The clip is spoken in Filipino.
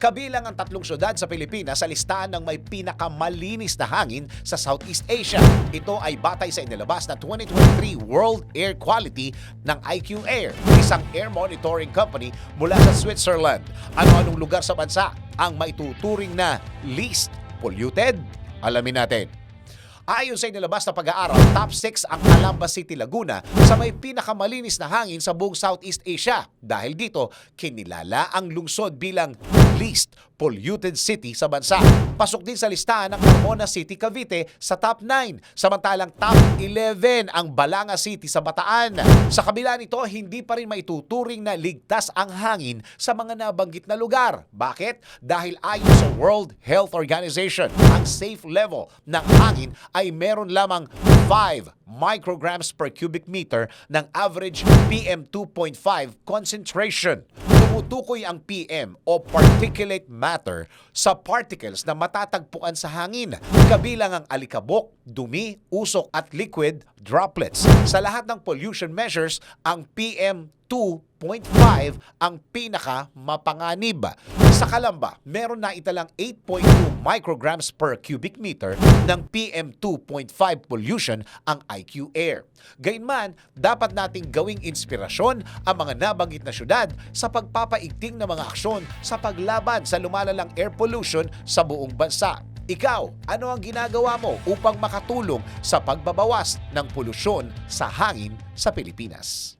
Kabilang ang tatlong syudad sa Pilipinas sa listahan ng may pinakamalinis na hangin sa Southeast Asia. Ito ay batay sa inilabas na 2023 World Air Quality ng IQ Air, isang air monitoring company mula sa Switzerland. Ano-anong lugar sa bansa ang maituturing na least polluted? Alamin natin. Ayon sa inilabas na pag-aaral, top 6 ang Calamba City, Laguna sa may pinakamalinis na hangin sa buong Southeast Asia. Dahil dito, kinilala ang lungsod bilang least polluted city sa bansa. Pasok din sa listahan ng Carmona City, Cavite sa top 9. Samantalang top 11 ang Balanga City sa Bataan. Sa kabila nito, hindi pa rin maituturing na ligtas ang hangin sa mga nabanggit na lugar. Bakit? Dahil ayon sa World Health Organization, ang safe level ng hangin ay meron lamang 5 micrograms per cubic meter ng average PM 2.5 concentration. Tumutukoy ang PM o particulate matter sa particles na matatagpuan sa hangin, kabilang ang alikabok, dumi, usok at liquid droplets. Sa lahat ng pollution measures, ang PM 2.5 ang pinaka mapanganib. Sa Kalamba, meron na italang 8.2 micrograms per cubic meter ng PM 2.5 pollution ang IQ Air. Gayunman, dapat nating gawing inspirasyon ang mga nabanggit na syudad sa pagpapaigting ng mga aksyon sa paglaban sa lumalalang air pollution sa buong bansa. Ikaw, ano ang ginagawa mo upang makatulong sa pagbabawas ng polusyon sa hangin sa Pilipinas?